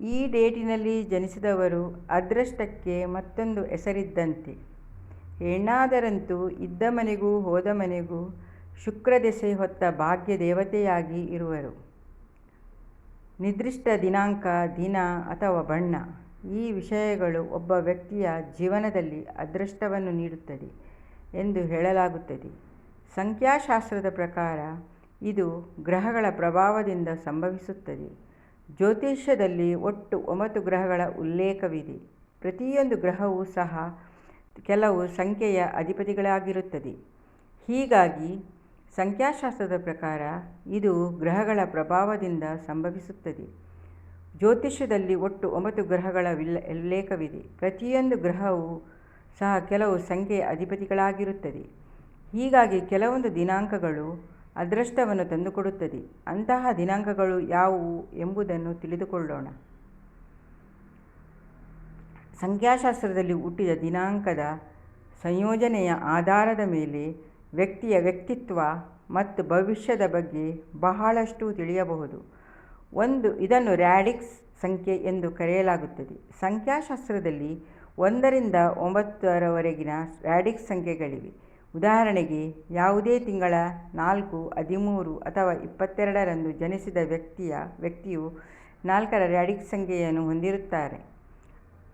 ಈ ಡೇಟಿನಲ್ಲಿ ಜನಿಸಿದವರು ಅದೃಷ್ಟಕ್ಕೆ ಮತ್ತೊಂದು ಹೆಸರಿದ್ದಂತೆ. ಹೆಣ್ಣಾದರಂತೂ ಇದ್ದ ಮನೆಗೂ ಹೋದ ಮನೆಗೂ ಶುಕ್ರದೆಸೆ ಹೊತ್ತ ಭಾಗ್ಯ ದೇವತೆಯಾಗಿ ಇರುವರು. ನಿರ್ದಿಷ್ಟ ದಿನಾಂಕ, ದಿನ ಅಥವಾ ಬಣ್ಣ, ಈ ವಿಷಯಗಳು ಒಬ್ಬ ವ್ಯಕ್ತಿಯ ಜೀವನದಲ್ಲಿ ಅದೃಷ್ಟವನ್ನು ನೀಡುತ್ತದೆ ಎಂದು ಹೇಳಲಾಗುತ್ತದೆ. ಸಂಖ್ಯಾಶಾಸ್ತ್ರದ ಪ್ರಕಾರ ಇದು ಗ್ರಹಗಳ ಪ್ರಭಾವದಿಂದ ಸಂಭವಿಸುತ್ತದೆ. ಜ್ಯೋತಿಷ್ಯದಲ್ಲಿ ಒಟ್ಟು ಒಂಬತ್ತು ಗ್ರಹಗಳ ಉಲ್ಲೇಖವಿದೆ. ಪ್ರತಿಯೊಂದು ಗ್ರಹವೂ ಸಹ ಕೆಲವು ಸಂಖ್ಯೆಯ ಅಧಿಪತಿಗಳಾಗಿರುತ್ತದೆ. ಹೀಗಾಗಿ ಸಂಖ್ಯಾಶಾಸ್ತ್ರದ ಪ್ರಕಾರ ಇದು ಗ್ರಹಗಳ ಪ್ರಭಾವದಿಂದ ಸಂಭವಿಸುತ್ತದೆ. ಜ್ಯೋತಿಷ್ಯದಲ್ಲಿ ಒಟ್ಟು ಒಂಬತ್ತು ಗ್ರಹಗಳ ಉಲ್ಲೇಖವಿದೆ. ಪ್ರತಿಯೊಂದು ಗ್ರಹವೂ ಸಹ ಕೆಲವು ಸಂಖ್ಯೆಯ ಅಧಿಪತಿಗಳಾಗಿರುತ್ತದೆ. ಹೀಗಾಗಿ ಕೆಲವೊಂದು ದಿನಾಂಕಗಳು ಅದೃಷ್ಟವನ್ನು ತಂದುಕೊಡುತ್ತದೆ. ಅಂತಹ ದಿನಾಂಕಗಳು ಯಾವುವು ಎಂಬುದನ್ನು ತಿಳಿದುಕೊಳ್ಳೋಣ. ಸಂಖ್ಯಾಶಾಸ್ತ್ರದಲ್ಲಿ ಹುಟ್ಟಿದ ದಿನಾಂಕದ ಸಂಯೋಜನೆಯ ಆಧಾರದ ಮೇಲೆ ವ್ಯಕ್ತಿಯ ವ್ಯಕ್ತಿತ್ವ ಮತ್ತು ಭವಿಷ್ಯದ ಬಗ್ಗೆ ಬಹಳಷ್ಟು ತಿಳಿಯಬಹುದು. ಒಂದು, ಇದನ್ನು ರ್ಯಾಡಿಕ್ಸ್ ಸಂಖ್ಯೆ ಎಂದು ಕರೆಯಲಾಗುತ್ತದೆ. ಸಂಖ್ಯಾಶಾಸ್ತ್ರದಲ್ಲಿ ಒಂದರಿಂದ ಒಂಬತ್ತರವರೆಗಿನ ರ್ಯಾಡಿಕ್ಸ್ ಸಂಖ್ಯೆಗಳಿವೆ. ಉದಾಹರಣೆಗೆ, ಯಾವುದೇ ತಿಂಗಳ ನಾಲ್ಕು, ಹದಿಮೂರು ಅಥವಾ ಇಪ್ಪತ್ತೆರಡರಂದು ಜನಿಸಿದ ವ್ಯಕ್ತಿಯ ವ್ಯಕ್ತಿಯು ನಾಲ್ಕರ ರ್ಯಾಡಿಕ್ ಸಂಖ್ಯೆಯನ್ನು ಹೊಂದಿರುತ್ತಾರೆ.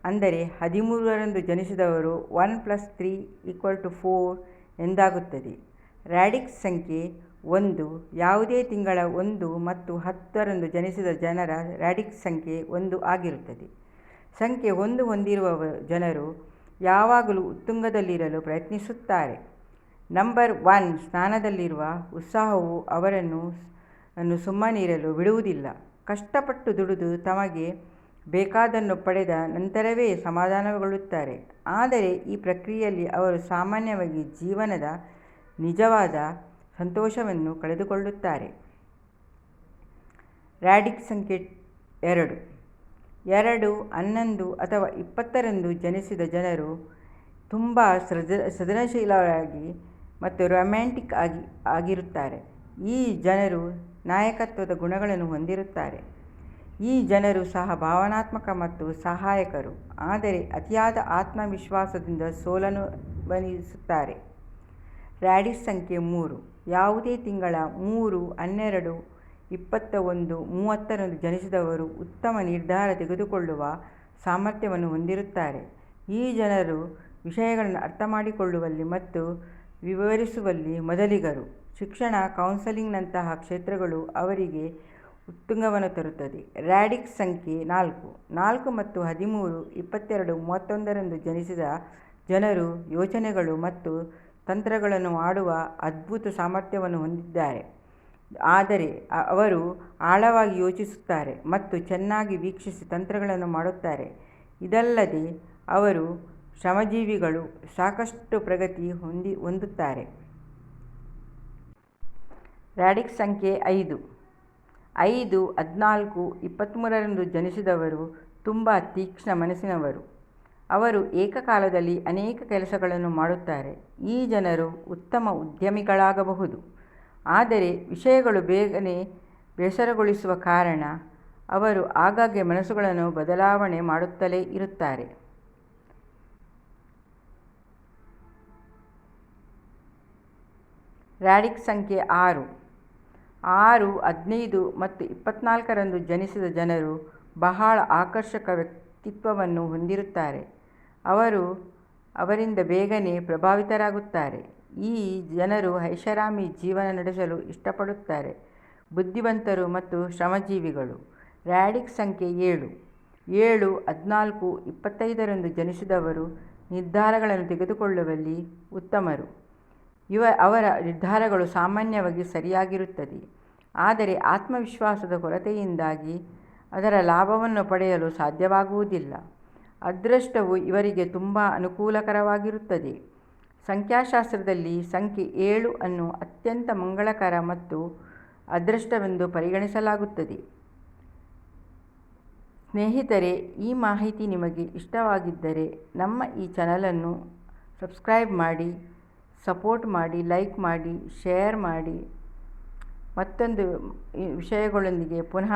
ಅಂದರೆ ಹದಿಮೂರರಂದು ಜನಿಸಿದವರು one plus three equal to four ಎಂದಾಗುತ್ತದೆ. ರ್ಯಾಡಿಕ್ಸ್ ಸಂಖ್ಯೆ ಒಂದು, ಯಾವುದೇ ತಿಂಗಳ ಒಂದು ಮತ್ತು ಹತ್ತರಂದು ಜನಿಸಿದ ಜನರ ರ್ಯಾಡಿಕ್ಸ್ ಸಂಖ್ಯೆ ಒಂದು ಆಗಿರುತ್ತದೆ. ಸಂಖ್ಯೆ ಒಂದು ಹೊಂದಿರುವ ಜನರು ಯಾವಾಗಲೂ ಉತ್ತುಂಗದಲ್ಲಿರಲು ಪ್ರಯತ್ನಿಸುತ್ತಾರೆ. ನಂಬರ್ ಒನ್ ಸ್ಥಾನದಲ್ಲಿರುವ ಉತ್ಸಾಹವು ಅವರನ್ನು ಅನ್ನು ಸುಮ್ಮನಿರಲು ಬಿಡುವುದಿಲ್ಲ. ಕಷ್ಟಪಟ್ಟು ದುಡಿದು ತಮಗೆ ಬೇಕಾದನ್ನು ಪಡೆದ ನಂತರವೇ ಸಮಾಧಾನಗೊಳ್ಳುತ್ತಾರೆ. ಆದರೆ ಈ ಪ್ರಕ್ರಿಯೆಯಲ್ಲಿ ಅವರು ಸಾಮಾನ್ಯವಾಗಿ ಜೀವನದ ನಿಜವಾದ ಸಂತೋಷವನ್ನು ಕಳೆದುಕೊಳ್ಳುತ್ತಾರೆ. ರ್ಯಾಡಿಕ್ ಸಂಖ್ಯೆ ಎರಡು. ಎರಡು, ಹನ್ನೊಂದು ಅಥವಾ ಇಪ್ಪತ್ತರಂದು ಜನಿಸಿದ ಜನರು ತುಂಬ ಸೃಜ, ಸೃಜನಶೀಲರಾಗಿ ಮತ್ತು ರೊಮ್ಯಾಂಟಿಕ್ ಆಗಿ, ಆಗಿರುತ್ತಾರೆ. ಈ ಜನರು ನಾಯಕತ್ವದ ಗುಣಗಳನ್ನು ಹೊಂದಿರುತ್ತಾರೆ. ಈ ಜನರು ಸಹ ಭಾವನಾತ್ಮಕ ಮತ್ತು ಸಹಾಯಕರು. ಆದರೆ ಅತಿಯಾದ ಆತ್ಮವಿಶ್ವಾಸದಿಂದ ಸೋಲನ್ನು ಬನಿಸುತ್ತಾರೆ. ರ್ಯಾಡಿಸ್ ಸಂಖ್ಯೆ ಮೂರು. ಯಾವುದೇ ತಿಂಗಳ ಮೂರು, ಹನ್ನೆರಡು ಇಪ್ಪತ್ತ ಒಂದು ಮೂವತ್ತರಂದು ಜನಿಸಿದವರು ಉತ್ತಮ ನಿರ್ಧಾರ ತೆಗೆದುಕೊಳ್ಳುವ ಸಾಮರ್ಥ್ಯವನ್ನು ಹೊಂದಿರುತ್ತಾರೆ. ಈ ಜನರು ವಿಷಯಗಳನ್ನು ಅರ್ಥಮಾಡಿಕೊಳ್ಳುವಲ್ಲಿ ಮತ್ತು ವಿವರಿಸುವಲ್ಲಿ ಮೊದಲಿಗರು ಶಿಕ್ಷಣ ಕೌನ್ಸೆಲಿಂಗ್ನಂತಹ ಕ್ಷೇತ್ರಗಳು ಅವರಿಗೆ ಉತ್ತುಂಗವನ್ನು ತರುತ್ತದೆ. ರ್ಯಾಡಿಕ್ಸ್ ಸಂಖ್ಯೆ ನಾಲ್ಕು. ನಾಲ್ಕು ಮತ್ತು ಹದಿಮೂರು, ಇಪ್ಪತ್ತೆರಡು, ಮೂವತ್ತೊಂದರಂದು ಜನಿಸಿದ ಜನರು ಯೋಚನೆಗಳು ಮತ್ತು ತಂತ್ರಗಳನ್ನು ಮಾಡುವ ಅದ್ಭುತ ಸಾಮರ್ಥ್ಯವನ್ನು ಹೊಂದಿದ್ದಾರೆ. ಆದರೆ ಅವರು ಆಳವಾಗಿ ಯೋಚಿಸುತ್ತಾರೆ ಮತ್ತು ಚೆನ್ನಾಗಿ ವೀಕ್ಷಿಸಿ ತಂತ್ರಗಳನ್ನು ಮಾಡುತ್ತಾರೆ. ಇದಲ್ಲದೆ ಅವರು ಶ್ರಮಜೀವಿಗಳು ಸಾಕಷ್ಟು ಪ್ರಗತಿ ಹೊಂದಿ, ಹೊಂದುತ್ತಾರೆ. ರ್ಯಾಡಿಕ್ಸ್ ಸಂಖ್ಯೆ ಐದು. ಐದು, ಹದಿನಾಲ್ಕು ಇಪ್ಪತ್ತ್ಮೂರರಂದು ಜನಿಸಿದವರು ತುಂಬ ತೀಕ್ಷ್ಣ ಮನಸ್ಸಿನವರು. ಅವರು ಏಕಕಾಲದಲ್ಲಿ ಅನೇಕ ಕೆಲಸಗಳನ್ನು ಮಾಡುತ್ತಾರೆ. ಈ ಜನರು ಉತ್ತಮ ಉದ್ಯಮಿಗಳಾಗಬಹುದು. ಆದರೆ ವಿಷಯಗಳು ಬೇಗನೆ ಬೇಸರಗೊಳಿಸುವ ಕಾರಣ ಅವರು ಆಗಾಗ್ಗೆ ಮನಸ್ಸುಗಳನ್ನು ಬದಲಾವಣೆ ಮಾಡುತ್ತಲೇ ಇರುತ್ತಾರೆ. ರ್ಯಾಡಿಕ್ಸ್ ಸಂಖ್ಯೆ ಆರು. ಆರು, ಹದಿನೈದು ಮತ್ತು ಇಪ್ಪತ್ನಾಲ್ಕರಂದು ಜನಿಸಿದ ಜನರು ಬಹಳ ಆಕರ್ಷಕ ವ್ಯಕ್ತಿತ್ವವನ್ನು ಹೊಂದಿರುತ್ತಾರೆ. ಅವರು ಅವರಿಂದ ಬೇಗನೆ ಪ್ರಭಾವಿತರಾಗುತ್ತಾರೆ. ಈ ಜನರು ಐಷಾರಾಮಿ ಜೀವನ ನಡೆಸಲು ಇಷ್ಟಪಡುತ್ತಾರೆ. ಬುದ್ಧಿವಂತರು ಮತ್ತು ಶ್ರಮಜೀವಿಗಳು. ರ್ಯಾಡಿಕ್ ಸಂಖ್ಯೆ ಏಳು. ಏಳು, ಹದಿನಾಲ್ಕು, ಇಪ್ಪತ್ತೈದರಂದು ಜನಿಸಿದವರು ನಿರ್ಧಾರಗಳನ್ನು ತೆಗೆದುಕೊಳ್ಳುವಲ್ಲಿ ಉತ್ತಮರು. ಇವ ಅವರ ನಿರ್ಧಾರಗಳು ಸಾಮಾನ್ಯವಾಗಿ ಸರಿಯಾಗಿರುತ್ತದೆ. ಆದರೆ ಆತ್ಮವಿಶ್ವಾಸದ ಕೊರತೆಯಿಂದಾಗಿ ಅದರ ಲಾಭವನ್ನು ಪಡೆಯಲು ಸಾಧ್ಯವಾಗುವುದಿಲ್ಲ. ಅದೃಷ್ಟವು ಇವರಿಗೆ ತುಂಬ ಅನುಕೂಲಕರವಾಗಿರುತ್ತದೆ. ಸಂಖ್ಯಾಶಾಸ್ತ್ರದಲ್ಲಿ ಸಂಖ್ಯೆ ಏಳು ಅನ್ನು ಅತ್ಯಂತ ಮಂಗಳಕರ ಮತ್ತು ಅದೃಷ್ಟವೆಂದು ಪರಿಗಣಿಸಲಾಗುತ್ತದೆ. ಸ್ನೇಹಿತರೆ, ಈ ಮಾಹಿತಿ ನಿಮಗೆ ಇಷ್ಟವಾಗಿದ್ದರೆ ನಮ್ಮ ಈ ಚಾನಲನ್ನು ಸಬ್ಸ್ಕ್ರೈಬ್ ಮಾಡಿ. ಸಪೋರ್ಟ್ ಮಾಡಿ ಲೈಕ್ ಮಾಡಿ ಶೇರ್ ಮಾಡಿ ಮತ್ತೊಂದು ವಿಷಯಗಳೊಂದಿಗೆ ಪುನಃ